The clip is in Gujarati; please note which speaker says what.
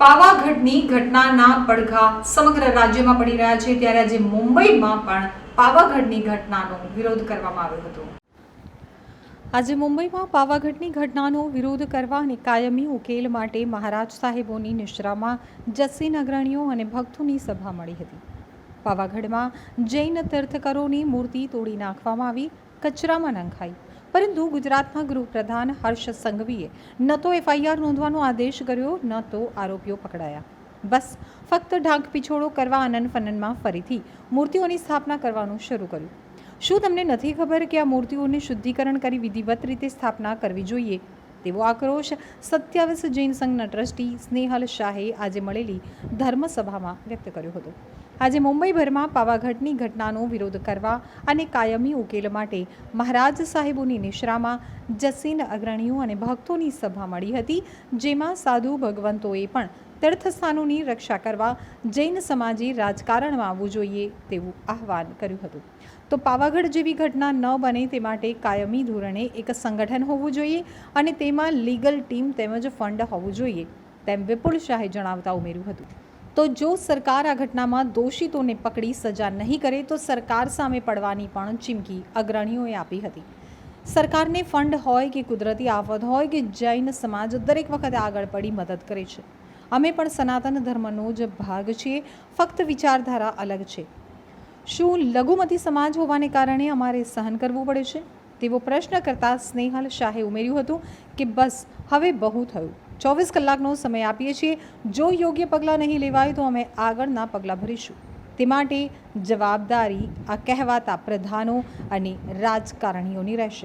Speaker 1: પાવાગઢની ઘટનાના પડઘા સમગ્ર રાજ્યમાં પડી રહ્યા છે. ત્યારે આજે મુંબઈમાં પણ પાવાગઢની ઘટનાનો વિરોધ કરવામાં આવ્યો હતો. આજે મુંબઈમાં પાવાગઢની ઘટનાનો વિરોધ કરવા અને કાયમી ઉકેલ માટે મહારાજ સાહેબોની નિશ્રામાં જસીન અગ્રણીઓ અને ભક્તોની સભા મળી હતી. પાવાગઢમાં જૈન તીર્થકરોની મૂર્તિ તોડી નાખવામાં આવી, કચરામાં નંખાઈ. પરંતુ ગુજરાતના ગૃહપ્રધાન હર્ષ સંઘવીએ ન તો એફઆઈઆર નોંધવાનો આદેશ કર્યો, ન તો આરોપીઓ પકડાયા. બસ, ફક્ત ઢાંક પીછોડો કરવા આનંદ ફનનમાં ફરીથી મૂર્તિઓની સ્થાપના કરવાનું શરૂ કર્યું. શું તમને નથી ખબર કે આ મૂર્તિઓને શુદ્ધિકરણ કરી વિધિવત રીતે સ્થાપના કરવી જોઈએ? તેવો આક્રોશ સત્યાવીસ જૈન સંઘના ટ્રસ્ટી સ્નેહલ શાહે આજે મળેલી ધર્મસભામાં વ્યક્ત કર્યો હતો. આજે મુંબઈભરમાં પાવાગઢની ઘટનાનો વિરોધ કરવા અને કાયમી ઉકેલ માટે મહારાજ સાહેબોની નિશ્રામાં જસીન અગ્રણીઓ અને ભક્તોની સભા મળી હતી, જેમાં સાધુ ભગવંતોએ પણ તીર્થસ્થાનોની રક્ષા કરવા જૈન સમાજે રાજકારણમાં આવવું જોઈએ તેવું આહવાન કર્યું હતું. તો પાવાગઢ જેવી ઘટના ન બને તે માટે કાયમી ધોરણે એક સંગઠન હોવું જોઈએ અને તેમાં લીગલ ટીમ તેમજ ફંડ હોવું જોઈએ, તેમ વિપુલ શાહે જણાવતા ઉમેર્યું હતું. તો જો સરકાર આ ઘટનામાં દોષિતોને પકડી સજા નહીં કરે, તો સરકાર સામે પડવાની પણ ચીમકી અગ્રણીઓએ આપી હતી. સરકારને ફંડ હોય કે કુદરતી આફત હોય કે જૈન સમાજ દરેક વખતે આગળ પડી મદદ કરે છે. અમે પણ સનાતન ધર્મનો જ ભાગ છીએ, ફક્ત વિચારધારા અલગ છે. શું લઘુમતી સમાજ હોવાને કારણે અમારે સહન કરવું પડે છે? તેવો પ્રશ્ન કરતાં સ્નેહલ શાહે ઉમેર્યું હતું કે બસ, હવે બહુ થયું. ચોવીસ કલાકનો સમય આપીએ છીએ. જો યોગ્ય પગલાં નહીં લેવાય તો અમે આગળના પગલાં ભરીશું. તે માટે જવાબદારી આ કહેવાતા પ્રધાનો અને રાજકારણીઓની રહેશે.